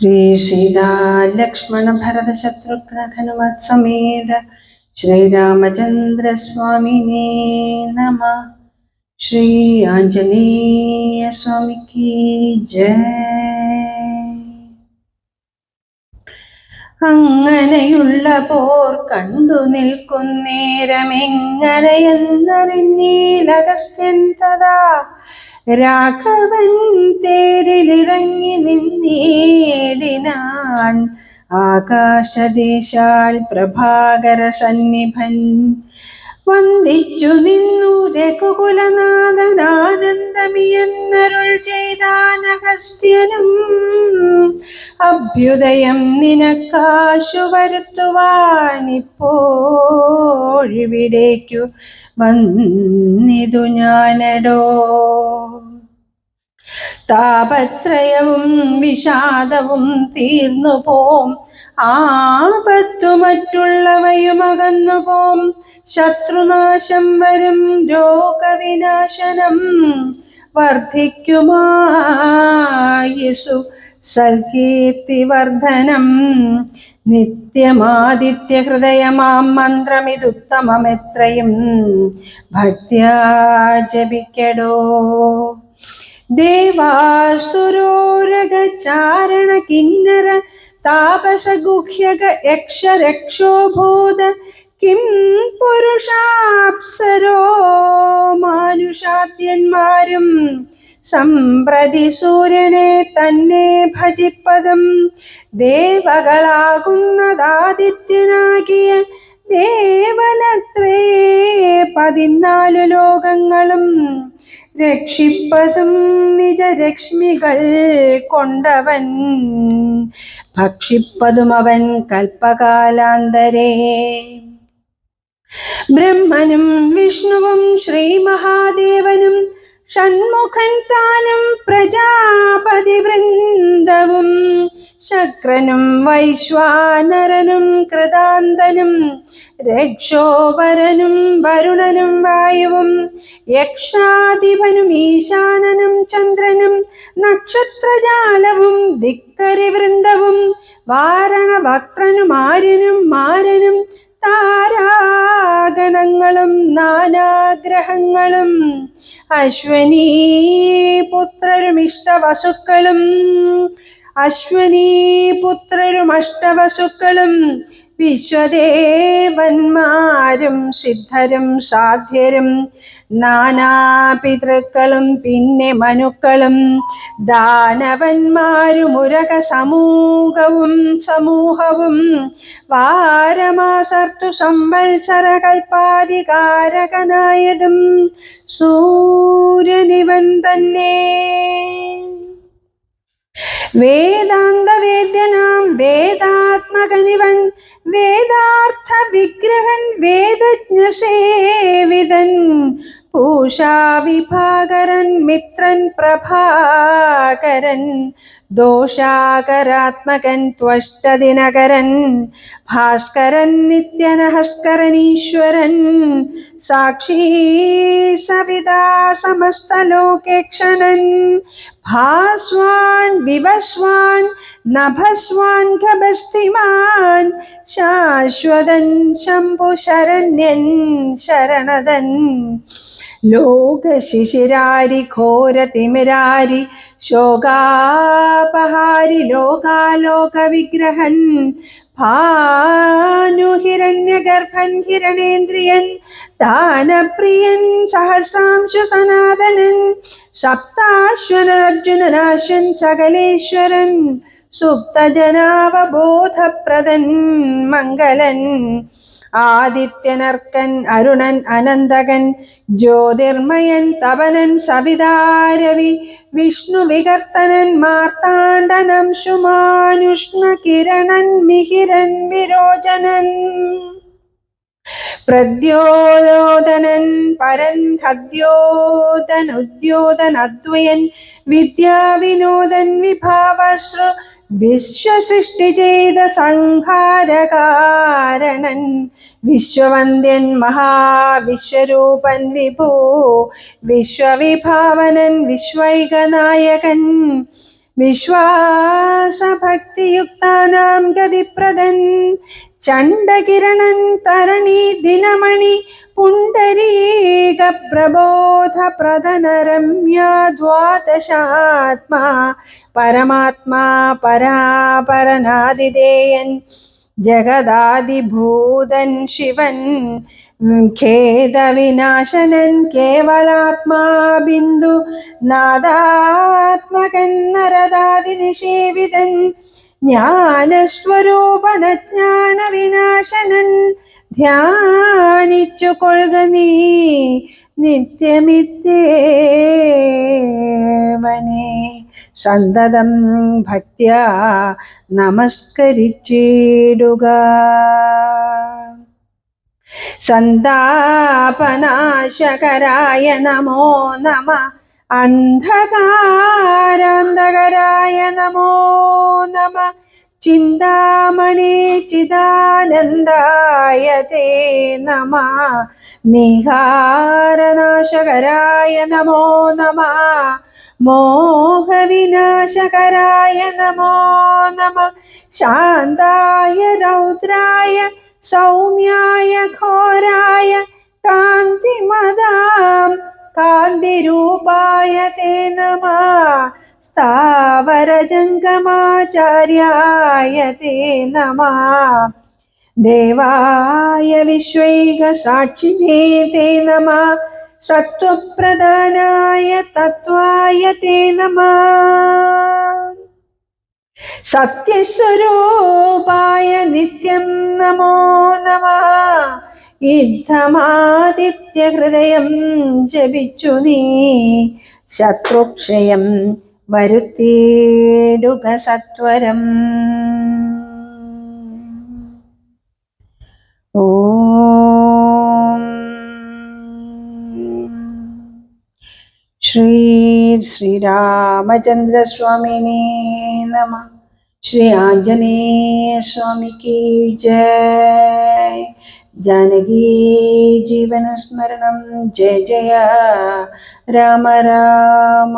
ശ്രീ ശ്രീരാമചന്ദ്ര സ്വാമിനേ നമ. ശ്രീ ആഞ്ജനേയ സ്വാമിക്ക് ജയ. അങ്ങനെയുള്ള പോർ കണ്ടു നിൽക്കുന്നേരമെങ്ങനെയെന്നറിഞ്ഞീലകസ്ഥ്യൻ തഥാ രാഘവൻ തേരിലിറങ്ങി നിന്നേടിനാൻ ആകാശദേശാൽ പ്രഭാകര സന്നിഭൻ വന്ദിച്ചു നിന്നു രഘുകുലനാഥനാനന്ദമിയെന്നരുൾ ചെയ്താനഗസ്ത്യനും അഭ്യുദയം നിനക്കാശു വരുത്തുവാനിപ്പോഴിവിടേക്കു വന്നിതു ഞാനടോ. താപത്രയവും വിഷാദവും തീർന്നു പോം. ആപത്തു മറ്റുള്ളവയും അകന്നു പോം ശത്രുനാശം വരും രോഗവിനാശനം. വർദ്ധിക്കുമായുസു സൽകീർത്തിവർദ്ധനം നിത്യമാദിത്യഹൃദയമാം മന്ത്രമിതുത്തമമെത്രയും ഭക്ത്യാ ജപിക്കടോ. ദേവാസുരോരഗചാരണ കിന്നര താപസഗുഹ്യക യക്ഷരക്ഷോഭൂത കിം പുരുഷാപ്സരോ മാനുഷാദ്യന്മാരും സമ്പ്രതി സൂര്യനെ തന്നെ ഭജിപ്പതും ദേവകളാകുന്നതാദിത്യനാകിയ ദേവനത്രേ പതിനാലു ലോകങ്ങളും രക്ഷിപ്പതും നിജരശ്മികൾ കൊണ്ടവൻ. ഭക്ഷിപ്പതും അവൻ കൽപ്പകാലാന്തരേ. ബ്രഹ്മനും വിഷ്ണുവും ശ്രീ മഹാദേവനും ഷൺമുഖൻ താനും പ്രജാപതി വൃന്ദവും ശക്രനും വൈശ്വാനരനും കൃതാന്തനും രക്ഷോവരനും വരുണനും വായുവും യക്ഷാധിപനും ഈശാനനും ചന്ദ്രനും നക്ഷത്രജാലവും ദിക്കരി വൃന്ദവും വാരണഭക്തനും ആര്യനും മാരനും നാനാഗ്രഹങ്ങളും അശ്വനീ പുത്രരും ഇഷ്ടവസുക്കളും അശ്വനീ പുത്രരും അഷ്ടവസുക്കളും വിശ്വദേവന്മാരും സിദ്ധരും സാധ്യരും. നാനാപിതൃക്കളും പിന്നെ മനുക്കളും ദാനവന്മാരും ഉരക സമൂഹവും. സമൂഹവും വാരമാസർത്തു സംവത്സര കൽപ്പാധികാരകനായതും സൂര്യനിവൻ തന്നെ. वेदांत वेद्यनाम वेदात्मकनिवन वेदार्थ विग्रहन वेदज्ञ सेविदन पूषा विभागरन मित्रन, प्रभाकरन, दोषाकरात्मकन त्वष्ट दिनकरन भास्करन नित्यन हस्करन ईश्वरन साक्षी सविदा समस्तलोके क्षणन् ഭാസ്വാൻ വിവസ്വാൻ നഭസ്വാൻ ഖഭസ്തിമാൻ ശാശ്വതൻ ശംഭുശരണ്യൻ ശരണതൻ ലോകശിശിരാരി ഘോരതിമിരാരി ശോകാപഹാരി ലോകാലോക വിഗ്രഹൻ ഭാനുഹിരണ്യഗർഭൻ ഹിരണേന്ദ്രിയൻ ദാനപ്രിയൻ സഹസ്രാംശു സനാതനൻ സപ്താശ്വനാർജുനനാശൻ സകലേശ്വരൻ സുപ്തജനാവബോധപ്രദൻ മംഗലൻ. ആദിത്യനർക്കൻ അരുണൻ അനന്തകൻ ജ്യോതിർമയൻ തപനൻ സവിതാരവി വിഷ്ണു വികർത്തനൻ മാർത്താണ്ഡനം ശുമാനുഷ്ണ കിരണൻ മിഹിരൻ വിരോചനൻ. പ്രദ്യോദനൻ പരൻ അദ്വയൻ വിദ്യാവിനോദൻ വിഭാവശ്രു വിശ്വസൃഷ്ടി ചെയ്ത സംഹാരകാരണൻ വിശ്വവന്ദ്യൻ മഹാവിശ്വരൂപൻ വിഭൂ വിശ്വവിഭാവനൻ വിശ്വൈകനായകൻ വിശ്വാസഭക്തിയുക്താനാം ഗതിപ്രദൻ ചണ്ഡകിരണൻ തരണി ദിനമണി പുണ്ടരീക പ്രബോധ പ്രധനരമ്യ ദ്വാദശാത്മാ പരമാത്മാ പരാപരനാദിദേയൻ ജഗദാദിഭൂതൻ ശിവൻ ഖേദവിനാശനൻ കേവലാത്മാ ബിന്ദു നാദാത്മകൻ നരദാതി നിഷേവിതൻ ജ്ഞാനസ്വരൂപനജ്ഞാന വിനാശനൻ ധ്യാനിച്ചു കൊള്ളുക നീ നിത്യമിത്തേവനെ സന്തതം ഭക്ത നമസ്കരിച്ചിടുക. സന്താപനാശകരായ നമോ നമ അന്ധകാരാന്തകരായ നമോ നമ. ചിന്താമണി ചിദാനന്ദായ തേ നമ. നിഹാരനാശകരായ നമോ നമ. മോഹവിനാശകരായ നമോ നമ. ശാന്തായ രൗദ്രായ സൗമ്യായ ഘോരായ തേ നമ സ്ഥാവരജംഗമാചാര്യായ തേ നമ ദേവായ വിശ്വൈകസാക്ഷിണേ തേ നമ സത്വപ്രധാനായ തത്വായ തേ നമ സത്യസ്വരൂപായ നിത്യം നമോ നമ യുദ്ധമാദിത്യഹൃദയം ജപിച്ചു നീ. ശത്രുക്ഷയം വരുത്തിയിടുക സത്വരം. ഓം. ശ്രീ ശ്രീരാമചന്ദ്രസ്വാമിനേ നമ. ശ്രീ ആഞ്ജനേയ സ്വാമിക്ക് ജയ. ജാനകീ ജീവനസ്മരണം. ജയ ജയ. രാമ രാമ.